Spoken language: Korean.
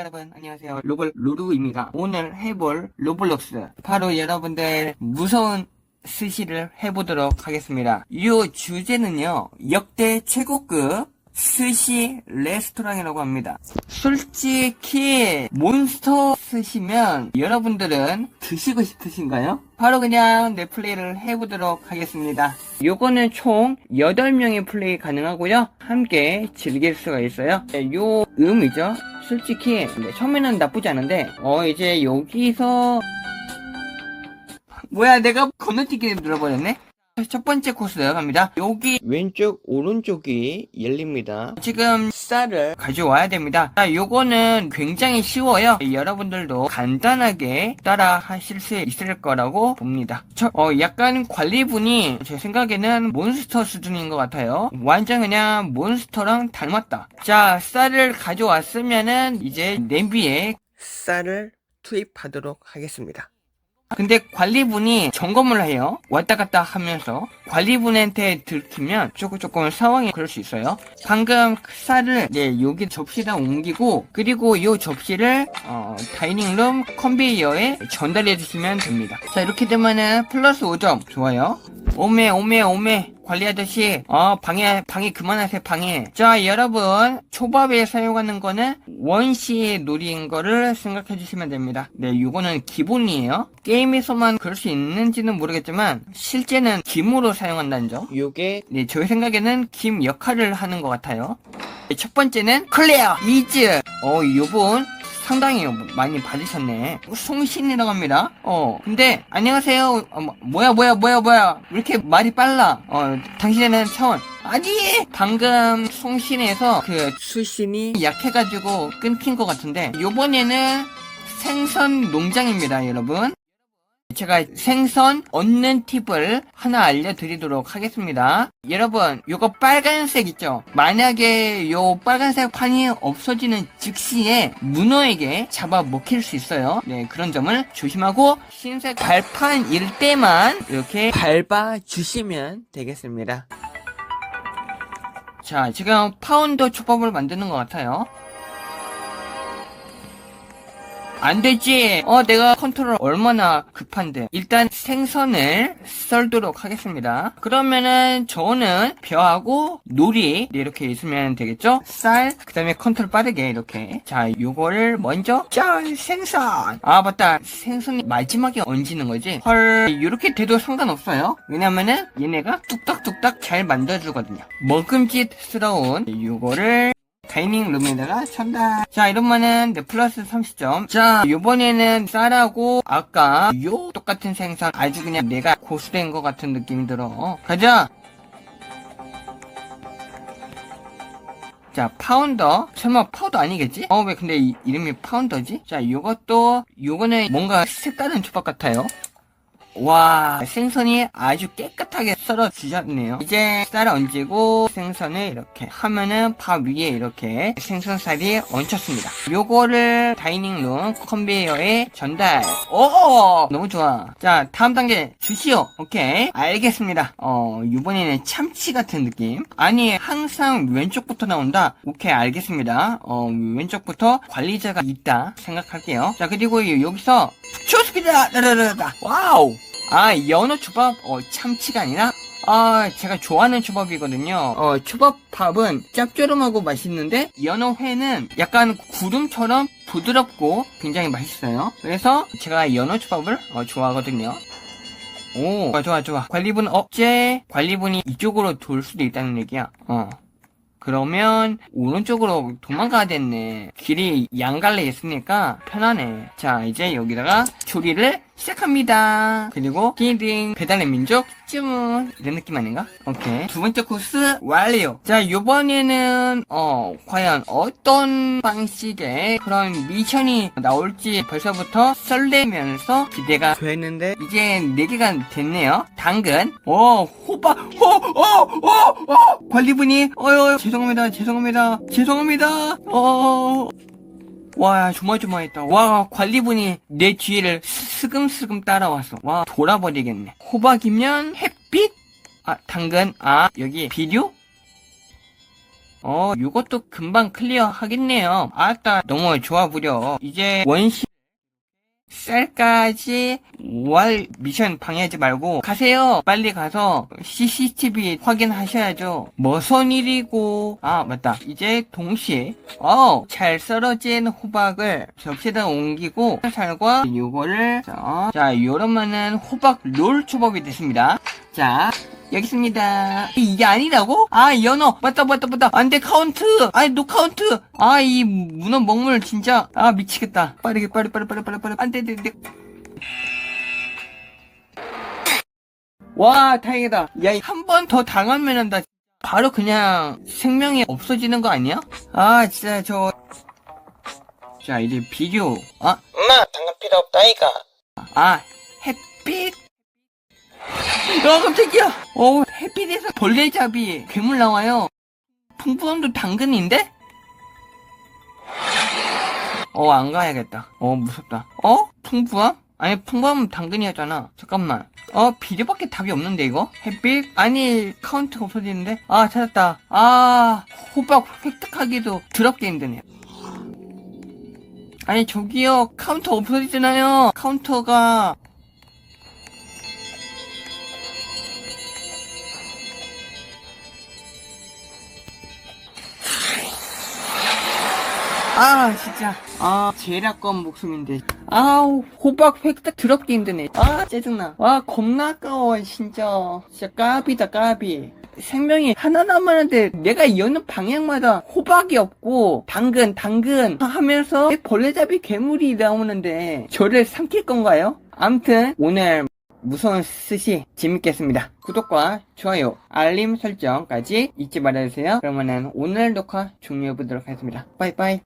여러분 안녕하세요. 로블 루루입니다. 오늘 해볼 로블록스. 바로 여러분들 무서운 스시를 해보도록 하겠습니다. 이 주제는요 역대 최고급 스시 레스토랑이라고 합니다. 솔직히 몬스터 스시면 여러분들은 드시고 싶으신가요? 바로 그냥 넷플레이를 해보도록 하겠습니다. 요거는 총 8명의 플레이 가능하고요. 함께 즐길 수가 있어요. 네, 요 음이죠 솔직히 네, 처음에는 나쁘지 않은데 어 이제 여기서 뭐야 내가 건너뛰기 눌러버렸네 첫 번째 코스 갑니다. 여기 왼쪽 오른쪽이 열립니다. 지금 쌀을 가져와야 됩니다. 자, 요거는 굉장히 쉬워요. 여러분들도 간단하게 따라 하실 수 있을 거라고 봅니다. 저, 어, 약간 관리분이 제 생각에는 몬스터 수준인 것 같아요. 완전 그냥 몬스터랑 닮았다. 자 쌀을 가져왔으면은 이제 냄비에 쌀을 투입하도록 하겠습니다 근데 관리분이 점검을 해요. 왔다 갔다 하면서 관리분한테 들키면 조금 조금 상황이 그럴 수 있어요. 방금 그 쌀을 네, 여기 접시에다 옮기고 그리고 이 접시를 어, 다이닝룸 컨베이어에 전달해 주시면 됩니다. 자 이렇게 되면은 플러스 5점 좋아요. 오메 오메 오메 관리 아저씨 어 방해 방해 그만하세요 방해 자 여러분 초밥에 사용하는 거는 원시 놀이인 거를 생각해 주시면 됩니다. 네 이거는 기본이에요. 게임에서만 그럴 수 있는지는 모르겠지만 실제는 김으로 사용한다는 점. 요게 네 저희 생각에는 김 역할을 하는 것 같아요. 네, 첫 번째는 클레어 이즈. 어 요분 상당히 많이 받으셨네. 송신이라고 합니다. 어, 근데, 안녕하세요. 어, 뭐- 뭐야, 뭐야, 뭐야, 뭐야. 왜 이렇게 말이 빨라? 어, 당신에는 차원. 아니! 방금 송신에서 그 수신이 약해가지고 끊긴 것 같은데, 요번에는 생선 농장입니다, 여러분. 제가 생선 얻는 팁을 하나 알려드리도록 하겠습니다. 여러분, 요거 빨간색 있죠? 만약에 요 빨간색 판이 없어지는 즉시에 문어에게 잡아 먹힐 수 있어요. 네, 그런 점을 조심하고 흰색 발판일 때만 이렇게 밟아 주시면 되겠습니다. 자, 지금 파운더 초밥을 만드는 것 같아요. 안 되지. 어, 내가 컨트롤 얼마나 급한데. 일단 생선을 썰도록 하겠습니다. 그러면은 저는 벼하고 놀이 네, 이렇게 있으면 되겠죠? 쌀, 그 다음에 컨트롤 빠르게 이렇게. 자, 요거를 먼저 짠 생선. 아, 맞다. 생선이 마지막에 얹는 거지. 헐, 이렇게 돼도 상관없어요. 왜냐면은 얘네가 뚝딱뚝딱 잘 만들어주거든요. 먹음직스러운 요거를 다이닝 룸에다가 전달. 자, 이러면은 네, 플러스 30점. 자, 요번에는 쌀하고 아까 요 똑같은 생선 아주 그냥 내가 고수된 것 같은 느낌이 들어. 가자. 자, 파운더. 설마 파우더 아니겠지? 어, 왜 근데 이, 이름이 파운더지? 자, 요것도, 요거는 뭔가 색다른 초밥 같아요. 와 생선이 아주 깨끗하게 썰어 주셨네요. 이제 쌀을 얹고 생선을 이렇게 하면은 밥 위에 이렇게 생선살이 얹혔습니다. 요거를 다이닝룸 컨베이어에 전달. 오 너무 좋아. 자 다음 단계 주시오. 오케이. 알겠습니다. 어 이번에는 참치 같은 느낌. 아니 항상 왼쪽부터 나온다? 오케이 알겠습니다. 어 왼쪽부터 관리자가 있다 생각할게요. 자 그리고 여기서 좋습니다 라라라라. 와우 아 연어 초밥? 어 참치가 아니라 아 제가 좋아하는 초밥이거든요. 어 초밥밥은 짭조름하고 맛있는데 연어회는 약간 구름처럼 부드럽고 굉장히 맛있어요. 그래서 제가 연어 초밥을 어, 좋아하거든요. 오 좋아 좋아 좋아. 관리분 업체 관리분이 이쪽으로 돌 수도 있다는 얘기야. 어. 그러면 오른쪽으로 도망가야 됐네. 길이 양갈래 있으니까 편하네. 자, 이제 여기다가 조리를 시작합니다. 그리고 띵띵 배달의 민족 주문 이런 느낌 아닌가? 오케이. 두 번째 코스 완료. 자, 요번에는 어 과연 어떤 방식의 그런 미션이 나올지 벌써부터 설레면서 기대가 됐는데 이제 네 개가 됐네요. 당근, 오 호박, 오오오오 관리분이 어여 죄송합니다, 죄송합니다, 죄송합니다. 어. 와 조마조마했다. 와 관리분이 내 뒤를 스금스금 따라왔어 와 돌아버리겠네. 호박이면 햇빛? 아 당근. 아 여기 비료? 어, 요것도 금방 클리어 하겠네요. 아따, 너무 좋아 부려. 이제 원시 쌀까지 월 미션 방해하지 말고 가세요. 빨리 가서 CCTV 확인하셔야죠. 무슨 일이고? 아 맞다. 이제 동시에 어, 잘 썰어진 호박을 접시에다 옮기고 살과 요거를 자, 자 요러면은 호박 롤 초밥이 됐습니다. 자 여기 있습니다. 이게 아니라고? 아, 연어. 맞다, 맞다, 맞다. 안 돼, 카운트. 아이, 노 카운트. 아, 이 문어 먹물 진짜. 아, 미치겠다. 빠르게, 빠르, 빠르, 빠르, 빠르, 빠르. 안 돼, 돼, 돼. 와, 다행이다. 야, 한 번 더 당하면은 나 바로 그냥 생명이 없어지는 거 아니야? 아, 진짜 저. 자, 이제 비교. 아, 엄마 당근 필요 없다 이가 아, 햇빛? 어, 깜짝이야! 어, 햇빛에서 벌레잡이, 괴물 나와요. 풍부함도 당근인데? 어, 안 가야겠다. 어, 무섭다. 어? 풍부함? 아니, 풍부함은 당근이었잖아. 잠깐만. 어, 비료밖에 답이 없는데, 이거? 햇빛? 아니, 카운트가 없어지는데? 아, 찾았다. 아, 호박 획득하기도 더럽게 힘드네. 아니, 저기요. 카운터 없어지잖아요. 카운터가 아 진짜 아 제일 아까운 목숨인데 아우 호박 획득 더럽게 힘드네 아 짜증나 와 겁나 아까워 진짜 진짜 까비다 까비 생명이 하나 남았는데 내가 여는 방향마다 호박이 없고 당근 당근 하면서 벌레잡이 괴물이 나오는데 저를 삼킬 건가요? 암튼 오늘 무서운 스시 재밌겠습니다. 구독과 좋아요, 알림 설정까지 잊지 말아주세요. 그러면은 오늘 녹화 종료해보도록 하겠습니다. 빠이빠이.